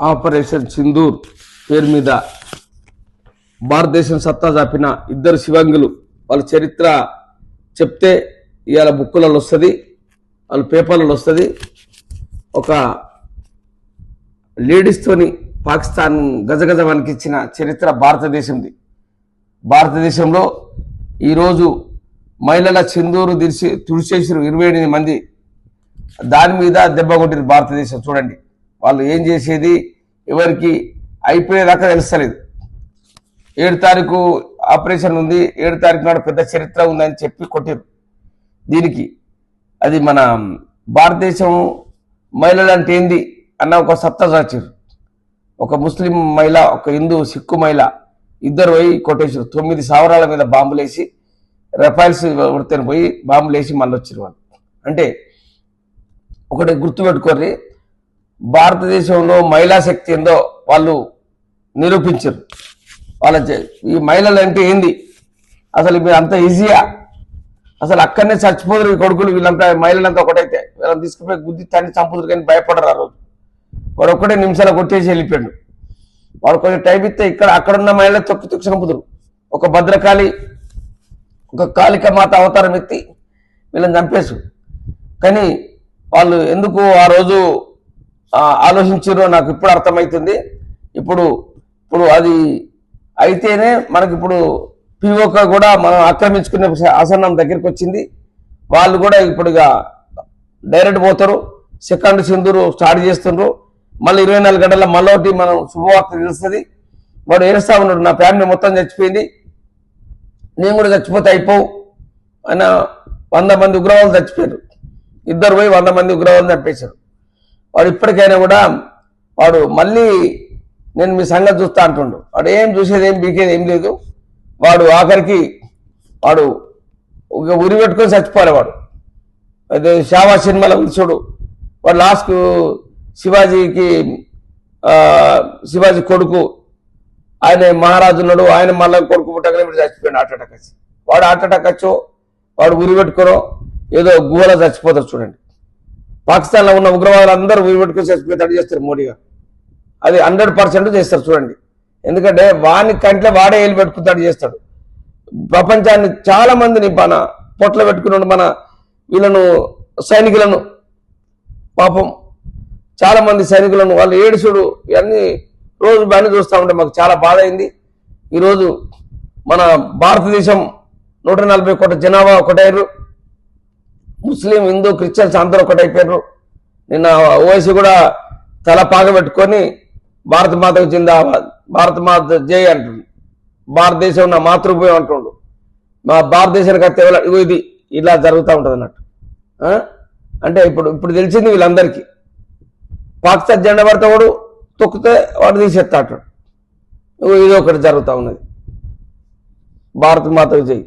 Operation Sindoor పేరు మీద భారతదేశం సత్తా చాపిన ఇద్దరు శివంగులు వాళ్ళ చరిత్ర చెప్తే ఇవాళ బుక్కులలో వస్తుంది వాళ్ళ పేపర్లలో వస్తుంది. ఒక లేడీస్తోని పాకిస్తాన్ గజగజ వణికిచ్చిన చరిత్ర భారతదేశంది. భారతదేశంలో ఈరోజు మహిళల చిందూరు దిరిసి తుడిచేసిన ఇరవై ఎనిమిది మంది. దాని మీద దెబ్బ కొట్టింది భారతదేశం చూడండి. వాళ్ళు ఏం చేసేది? ఎవరికి? అయిపోయేదాకా తెలుస్తలేదు. ఏడు తారీఖు ఆపరేషన్ ఉంది ఏడు తారీఖు నాడు పెద్ద చరిత్ర ఉందని చెప్పి కొట్టారు దీనికి అది మన భారతదేశం మహిళలు అంటే ఏంది అన్న ఒక సత్తా చాచారు ఒక ముస్లిం మహిళ ఒక హిందూ సిక్కు మహిళ ఇద్దరు పోయి కొట్టేసారు తొమ్మిది సావరాల మీద బాంబులేసి రఫైల్స్ ఉడితేని పోయి బాంబులేసి మళ్ళీ వచ్చారు వాళ్ళు. అంటే ఒకటి గుర్తుపెట్టుకోర్రి భారతదేశంలో మహిళా శక్తి ఏందో వాళ్ళు నిరూపించారు. వాళ్ళ చే- ఈ మహిళలు అంటే ఏంది? అసలు మీరు అంత ఈజీయా? అసలు అక్కడనే చచ్చిపోదురు ఈ కొడుకులు వీళ్ళంతా మహిళలంతా ఒకటైతే. వీళ్ళని తీసుకుపోయి గుద్ది తన్ని చంపుదురు కానీ భయపడరు ఆ రోజు. వాడు ఒక్కడే నిమిషాలు కొట్టేసి వెళ్ళిపోయాడు. వాడు కొంచెం టైం ఇస్తే ఇక్కడ అక్కడున్న మహిళలు తొక్కి తొక్కి చంపుదురు. ఒక భద్రకాళి ఒక కాళిక మాత అవతారం ఎత్తి వీళ్ళని చంపేసు కానీ వాళ్ళు ఎందుకు ఆ రోజు ఆలోచించారో నాకు ఇప్పుడు అర్థమవుతుంది ఇప్పుడు ఇప్పుడు అది అయితేనే మనకి ఇప్పుడు పిఓక కూడా మనం ఆక్రమించుకునే ఆసనం దగ్గరికి వచ్చింది వాళ్ళు కూడా ఇప్పుడు డైరెక్ట్ పోతారు. సెకండ్ సింధూరు స్టార్ట్ చేస్తుండ్రు. మళ్ళీ ఇరవై నాలుగు గంటల మళ్ళీ ఒకటి మనం శుభవార్త తెలుస్తుంది. వాడు ఏడుస్తా ఉన్నాడు నా ఫ్యామిలీ మొత్తం చచ్చిపోయింది. నేను కూడా చచ్చిపోతే అయిపోవు. అని వంద మంది ఉగ్రవాదులు చచ్చిపోయారు ఇద్దరు పోయి వంద మంది ఉగ్రవాదులు చంపేశారు. వాడు ఇప్పటికైనా కూడా వాడు మళ్ళీ నేను మీ సంగతి చూస్తా అంటుండు. వాడు ఏం చూసేది ఏం బీకేది ఏం లేదు. వాడు ఆఖరికి వాడు ఒక ఉరి పెట్టుకొని చచ్చిపోలే వాడు. అయితే శావా సినిమాలో చూడు. వాడు లాస్ట్ శివాజీకి శివాజీ కొడుకు ఆయన మహారాజున్నాడు ఆయన మళ్ళీ కొడుకు పుట్టగానే వీడు చచ్చిపోయాడు హార్ట్ అటాక్ వచ్చి. వాడు హార్ట్ అటాక్ వచ్చో వాడు ఉరి పెట్టుకోరో ఏదో గుహలో చచ్చిపోతారు చూడండి. పాకిస్తాన్లో ఉన్న ఉగ్రవాదులు అందరూ ఉరి పెట్టుకొని చేస్తారు మోడీ గారు అది హండ్రెడ్ పర్సెంట్ చేస్తారు చూడండి. ఎందుకంటే వాని కంట్లో వాడే ఏలు పెట్టుకుంటాడు చేస్తాడు. ప్రపంచాన్ని చాలా మందిని మన పొట్ల పెట్టుకున్నాడు మన వీళ్ళను సైనికులను పాపం చాలా మంది సైనికులను వాళ్ళు ఏడుచుడు ఇవన్నీ రోజు బాగానే చూస్తూ ఉంటే మాకు చాలా బాధ అయింది. ఈరోజు మన భారతదేశం నూట నలభై కోట్ల జనాభా ఒకటైరు ముస్లిం హిందూ క్రిస్టియన్స్ అందరూ ఒకటైపోయారు నిన్న ఓవైసీ కూడా తల పాగబెట్టుకొని భారత మాతకు జిందాబాద్ భారత మాత జై అంటుండు భారతదేశం నా మాతృభూమి అంటుండు. మా భారతదేశానికి అత్తే ఇది ఇలా జరుగుతూ ఉంటుంది అన్నట్టు అంటే ఇప్పుడు ఇప్పుడు తెలిసింది వీళ్ళందరికీ. పాకిస్తాన్ జెండా పడితే వాడు తొక్కితే వాడు తీసేస్తాడు ఇది ఒకటి జరుగుతూ ఉన్నది. భారత మాతకు జై.